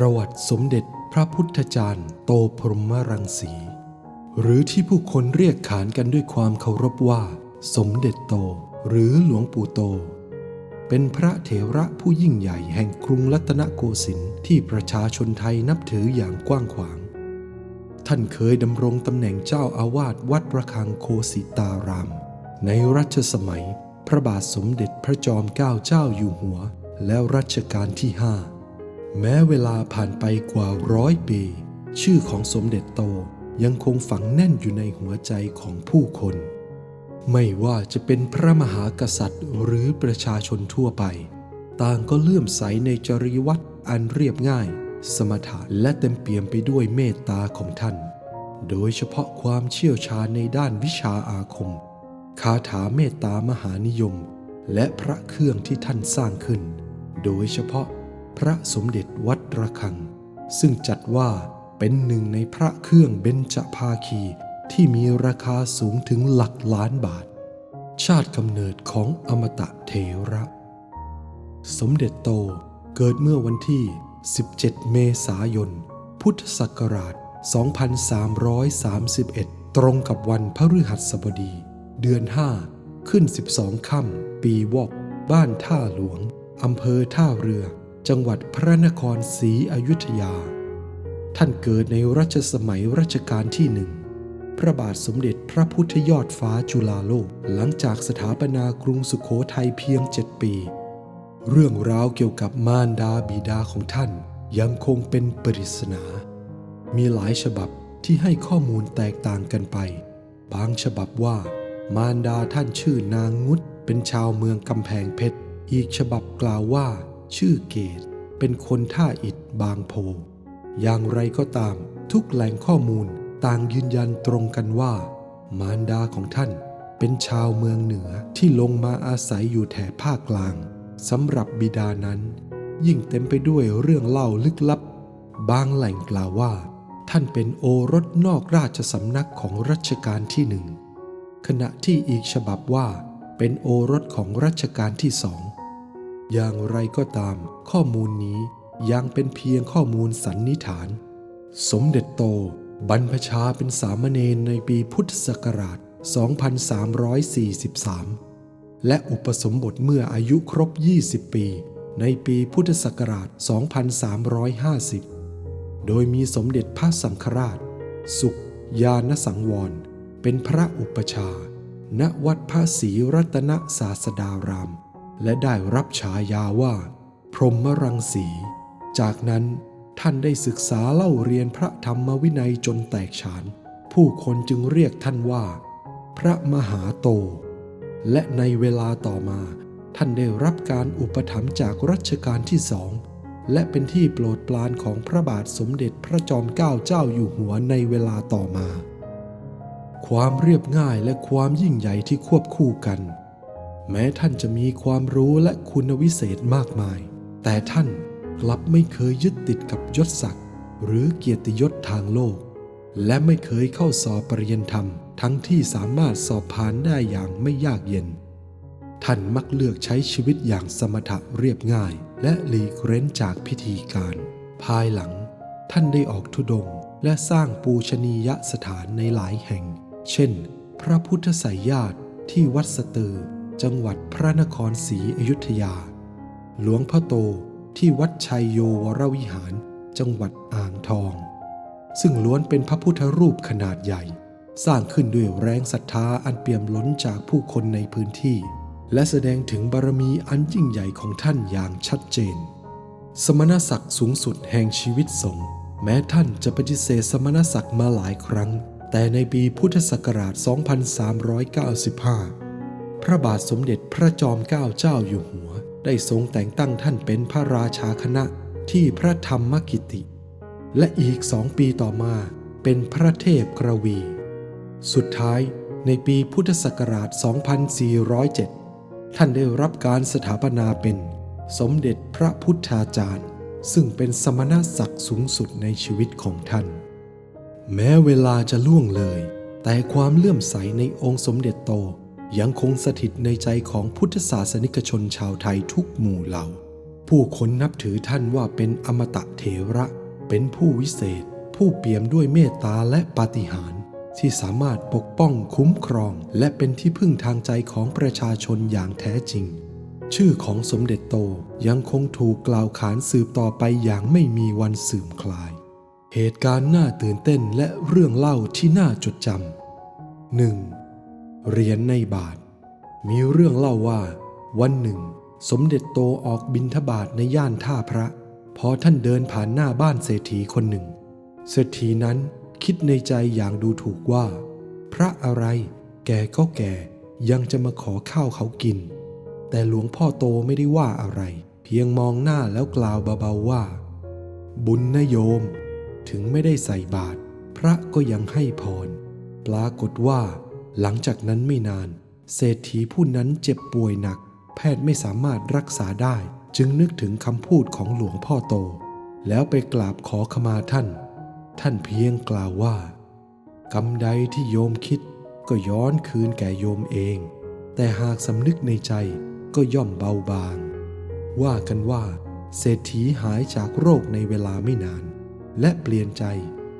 ประวัติสมเด็จพระพุทธจารย์โตพรหมรังสี หรือที่ผู้คนเรียกขานกันด้วยความเคารพว่า สมเด็จโตหรือหลวงปู่โต เป็นพระเถระผู้ยิ่งใหญ่แห่งกรุงรัตนโกสินทร์ที่ประชาชนไทยนับถืออย่างกว้างขวาง ท่านเคยดำรงตำแหน่งเจ้าอาวาสวัดระฆังโคสิตาราม ในรัชสมัย พระบาทสมเด็จพระจอมเกล้าเจ้าอยู่หัว แล้วรัชกาลที่ห้า แม้เวลาผ่านไปกว่าร้อยปี ชื่อของสมเด็จโตยังคงฝังแน่นอยู่ในหัวใจของผู้คน ไม่ว่าจะเป็นพระมหากษัตริย์หรือประชาชนทั่วไป ต่างก็เลื่อมใสในจริยวัตรอันเรียบง่าย สมถะและเต็มเปี่ยมไปด้วยเมตตาของท่าน โดยเฉพาะความเชี่ยวชาญในด้านวิชาอาคม คาถาเมตตามหานิยม และพระเครื่องที่ท่านสร้างขึ้น โดยเฉพาะ พระสมเด็จวัดระฆัง ซึ่งจัดว่าเป็นหนึ่งในพระเครื่องเบญจภาคีที่มีราคาสูงถึงหลักล้านบาท ชาติกำเนิดของอมตะเทระ สมเด็จโตเกิดเมื่อวันที่ 17 เมษายน พุทธศักราช 2331 ตรงกับวันพฤหัสบดี เดือน 5 ขึ้น 12 ค่ำปีวอก บ้านท่าหลวง อำเภอท่าเรือ จังหวัดพระนครศรีอยุธยา ท่านเกิดในรัชสมัยรัชกาลที่หนึ่ง พระบาทสมเด็จพระพุทธยอดฟ้าจุฬาโลก หลังจากสถาปนากรุงสุขโขทัยเพียงเจ็ดปี เรื่องราวเกี่ยวกับมารดาบิดาของท่านยังคงเป็นปริศนา มีหลายฉบับที่ให้ข้อมูลแตกต่างกันไป บางฉบับว่ามารดาท่านชื่อนางงุดเป็นชาวเมืองกำแพงเพชร อีกฉบับกล่าวว่า ชื่อเกต เป็นคนท่าอิฐบางโพ อย่างไรก็ตามทุกแหล่งข้อมูลต่างยืนยันตรงกันว่า มารดาของท่านเป็นชาวเมืองเหนือที่ลงมาอาศัยอยู่แถบภาคกลางสำหรับบิดานั้น ยิ่งเต็มไปด้วยเรื่องเล่าลึกลับ บางแหล่งกล่าวว่า ท่านเป็นโอรสนอกราชสำนักของรัชกาลที่หนึ่งขณะที่อีกฉบับว่าเป็นโอรสของรัชกาลที่สอง อย่างไรก็ตามข้อมูลนี้ยังเป็นเพียงข้อมูลสันนิษฐาน สมเด็จโต บรรพชาเป็นสามเณรในปีพุทธศักราช 2343 และอุปสมบทเมื่ออายุครบ 20 ปี ในปีพุทธศักราช 2350 โดยมีสมเด็จพระสังฆราช สุขยานสังวร เป็นพระอุปชา ณวัดพระศรีรัตนศาสดาราม และได้รับฉายาว่า พรหมรังสี จากนั้นท่านได้ศึกษาเล่าเรียนพระธรรมวินัยจนแตกฉาน ผู้คนจึงเรียกท่านว่า พระมหาโต และในเวลาต่อมา ท่านได้รับการอุปถัมภ์จากรัชกาลที่สองและเป็นที่โปรดปรานของพระบาทสมเด็จพระจอมเกล้าเจ้าอยู่หัวในเวลาต่อมา ความเรียบง่ายและความยิ่งใหญ่ที่ควบคู่กัน แม้ท่านจะมีความรู้และคุณวิเศษมากมาย แต่ท่านกลับไม่เคยยึดติดกับยศศักดิ์หรือเกียรติยศทางโลก และไม่เคยเข้าสอบปรริญญาธรรม ทั้งที่สามารถสอบผ่านได้อย่างไม่ยากเย็น ท่านมักเลือกใช้ชีวิตอย่างสมถะเรียบง่าย และหลีกเร้นจากพิธีการ ภายหลัง ท่านได้ออกธุดงค์และสร้างปูชนียสถานในหลายแห่ง เช่น พระพุทธไสยญาติที่วัดสตือ จังหวัดพระนครศรีอยุธยา หลวงพ่อโตที่วัดชัยโยวรวิหารจังหวัดอ่างทอง ซึ่งล้วนเป็นพระพุทธรูปขนาดใหญ่ สร้างขึ้นด้วยแรงศรัทธาอันเปี่ยมล้นจากผู้คนในพื้นที่ และแสดงถึงบารมีอันยิ่งใหญ่ของท่านอย่างชัดเจน สมณศักดิ์สูงสุดแห่งชีวิตสงฆ์แม้ท่านจะปฏิเสธสมณศักดิ์มาหลายครั้ง แต่ในปีพุทธศักราช 2395 พระบาทสมเด็จพระจอมเกล้าเจ้าอยู่หัว ได้ทรงแต่งตั้งท่านเป็นพระราชาคณะที่พระธรรมกิติ และอีกสองปีต่อมาเป็นพระเทพกระวี สุดท้ายในปีพุทธศักราช 2407 ท่านได้รับการสถาปนาเป็นสมเด็จพระพุทธาจารย์ ซึ่งเป็นสมณศักดิ์สูงสุดในชีวิตของท่าน แม้เวลาจะล่วงเลย แต่ความเลื่อมใสในองค์สมเด็จโต ยังคงสถิตในใจของพุทธศาสนิกชนชาวไทยทุกหมู่เหล่า ผู้คนนับถือท่านว่าเป็นอมตะเถระ เป็นผู้วิเศษ ผู้เปี่ยมด้วยเมตตาและปาฏิหาริย์ที่สามารถปกป้องคุ้มครอง และเป็นที่พึ่งทางใจของประชาชนอย่างแท้จริง ชื่อของสมเด็จโตยังคงถูกกล่าวขานสืบต่อไปอย่างไม่มีวันเสื่อมคลาย เหตุการณ์น่าตื่นเต้นและเรื่องเล่าที่น่าจดจำหนึ่ง เหรียญในบาท มีเรื่องเล่าว่า วันหนึ่ง สมเด็จโตออกบินทบาทในย่านท่าพระ พอท่านเดินผ่านหน้าบ้านเศรษฐีคนหนึ่ง เศรษฐีนั้นคิดในใจอย่างดูถูกว่า พระอะไรแกก็แก่ยังจะมาขอข้าวเขากิน แต่หลวงพ่อโตไม่ได้ว่าอะไร เพียงมองหน้าแล้วกล่าวเบาๆว่า บุญนะโยม ถึงไม่ได้ใส่บาตรพระก็ยังให้พร ปรากฏว่า หลังจากนั้นไม่นาน เศรษฐีผู้นั้นเจ็บป่วยหนัก แพทย์ไม่สามารถรักษาได้ จึงนึกถึงคำพูดของหลวงพ่อโต แล้วไปกราบขอขมาท่าน ท่านเพียงกล่าวว่ากรรมใดที่โยมคิดก็ย้อนคืนแก่โยมเอง แต่หากสำนึกในใจก็ย่อมเบาบาง ว่ากันว่า เศรษฐีหายจากโรคในเวลาไม่นาน และเปลี่ยนใจ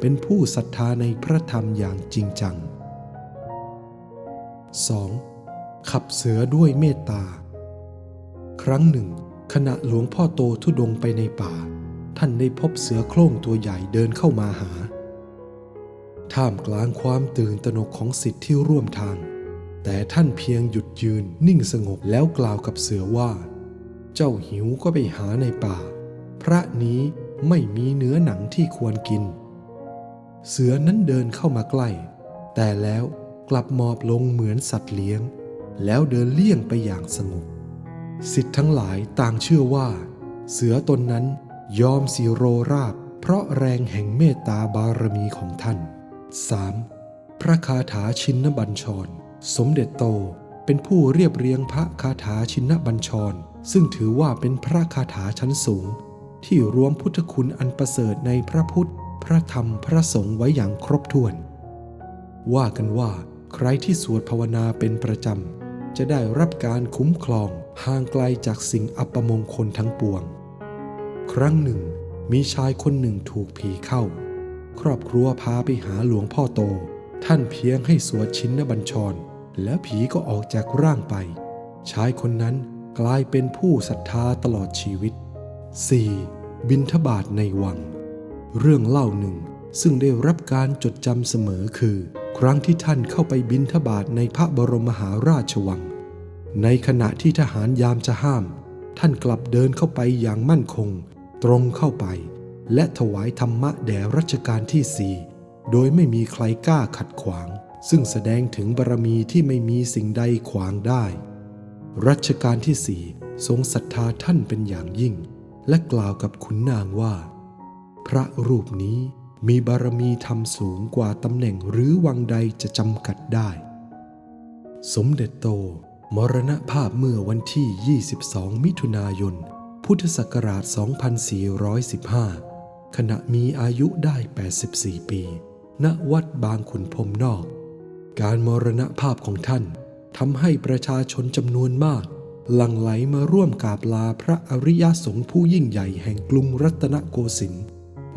เป็นผู้ศรัทธาในพระธรรมอย่างจริงจัง 2. ขับเสือด้วยเมตตา ครั้งหนึ่ง ขณะหลวงพ่อโตทุดงไปในป่า ท่านได้พบเสือโคร่งตัวใหญ่เดินเข้ามาหา ท่ามกลางความตื่นตระหนกของสิทธิ์ที่ร่วมทาง แต่ท่านเพียงหยุดยืนนิ่งสงบแล้วกล่าวกับเสือว่า เจ้าหิวก็ไปหาในป่า พระนี้ไม่มีเนื้อหนังที่ควรกิน เสือนั้นเดินเข้ามาใกล้ แต่แล้ว กลับมอบลงเหมือนสัตว์เลี้ยง แล้วเดินเลี่ยงไปอย่างสงบสิทธิ์ทั้งหลายต่างเชื่อว่า เสือตนนั้นยอมสีโรราบ เพราะแรงแห่งเมตตาบารมีของท่าน 3. พระคาถาชินบัญชร สมเด็จโตเป็นผู้เรียบเรียงพระคาถาชินบัญชร ซึ่งถือว่าเป็นพระคาถาชั้นสูง ที่รวมพุทธคุณอันประเสริฐในพระพุทธ พระธรรมพระสงฆ์ไว้อย่างครบถ้วน ว่ากันว่า ใครที่สวดภาวนาเป็นประจำ จะได้รับการคุ้มครองห่างไกลจากสิ่งอัปมงคลทั้งปวง ครั้งหนึ่ง มีชายคนหนึ่งถูกผีเข้า ครอบครัวพาไปหาหลวงพ่อโต ท่านเพียงให้สวดชินบัญชร แล้วผีก็ออกจากร่างไป ชายคนนั้นกลายเป็นผู้ศรัทธาตลอดชีวิต 4. บินทบาทในวัง เรื่องเล่าหนึ่งซึ่งได้รับการจดจำเสมอคือ ครั้งที่ท่านเข้าไปบินทบาทในพระบรมมหาราชวัง ในขณะที่ทหารยามจะห้าม ท่านกลับเดินเข้าไปอย่างมั่นคง ตรงเข้าไป และถวายธรรมะแด่รัชกาลที่สี่โดยไม่มีใครกล้าขัดขวาง ซึ่งแสดงถึงบารมีที่ไม่มีสิ่งใดขวางได้ รัชกาลที่สี่ทรงศรัทธาท่านเป็นอย่างยิ่ง และกล่าวกับขุนนางว่า พระรูปนี้ มีบารมีธรรมสูงกว่าตำแหน่งหรือวังใดจะจำกัดได้ สมเด็จโต มรณภาพเมื่อวันที่ 22 มิถุนายน พุทธศักราช 2415 ขณะมีอายุได้ 84 ปี ณ วัดบางขุนพรมนอก การมรณภาพของท่านทำให้ประชาชนจำนวนมาก หลั่งไหลมาร่วมกราบลาพระอริยสงฆ์ผู้ยิ่งใหญ่แห่งกรุงรัตนโกสินทร์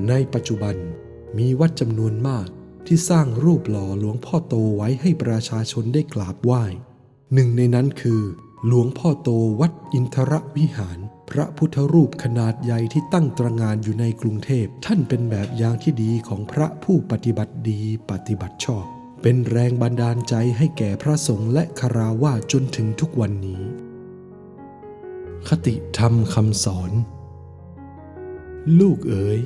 ในปัจจุบัน มีวัดจำนวนมากที่สร้างรูปหล่อหลวงพ่อโตไว้ให้ประชาชนได้กราบไหว้ หนึ่งในนั้นคือ หลวงพ่อโตวัดอินทรวิหาร พระพุทธรูปขนาดใหญ่ที่ตั้งตระงานอยู่ในกรุงเทพ ท่านเป็นแบบอย่างที่ดีของพระผู้ปฏิบัติดีปฏิบัติชอบ เป็นแรงบันดาลใจให้แก่พระสงฆ์และคาราวาจนถึงทุกวันนี้ คติธรรมคำสอน ลูกเอ๋ย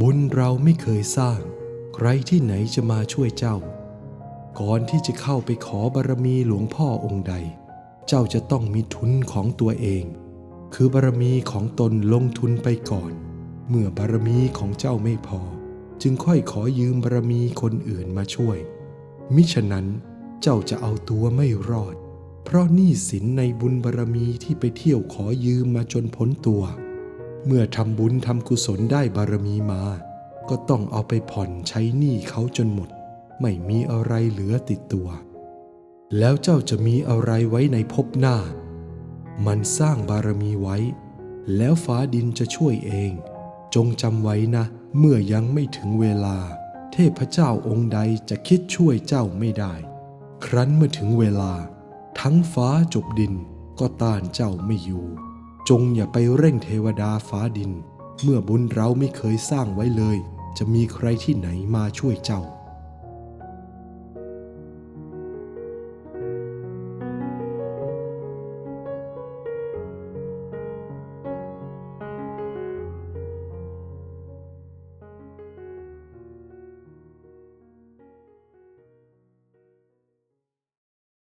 บุญเราไม่เคยสร้าง ใครที่ไหนจะมาช่วยเจ้า ก่อนที่จะเข้าไปขอบารมีหลวงพ่อองค์ใด เจ้าจะต้องมีทุนของตัวเอง คือบารมีของตนลงทุนไปก่อน เมื่อบารมีของเจ้าไม่พอ จึงค่อยขอยืมบารมีคนอื่นมาช่วย มิฉะนั้นเจ้าจะเอาตัวไม่รอด เพราะหนี้สินในบุญบารมีที่ไปเที่ยวขอยืมมาจนพ้นตัว เมื่อทำบุญทำกุศลได้บารมีมา ก็ต้องเอาไปผ่อนใช้หนี้เขาจนหมด ไม่มีอะไรเหลือติดตัว แล้วเจ้าจะมีอะไรไว้ในภพหน้า มันสร้างบารมีไว้ แล้วฟ้าดินจะช่วยเอง จงจำไว้นะ เมื่อยังไม่ถึงเวลา เทพเจ้าองค์ใดจะคิดช่วยเจ้าไม่ได้ ครั้นเมื่อถึงเวลา ทั้งฟ้าจบดินก็ต้านเจ้าไม่อยู่ จงอย่าไปเร่งเทวดาฟ้าดิน เมื่อบุญเราไม่เคยสร้างไว้เลย จะมีใครที่ไหนมาช่วยเจ้า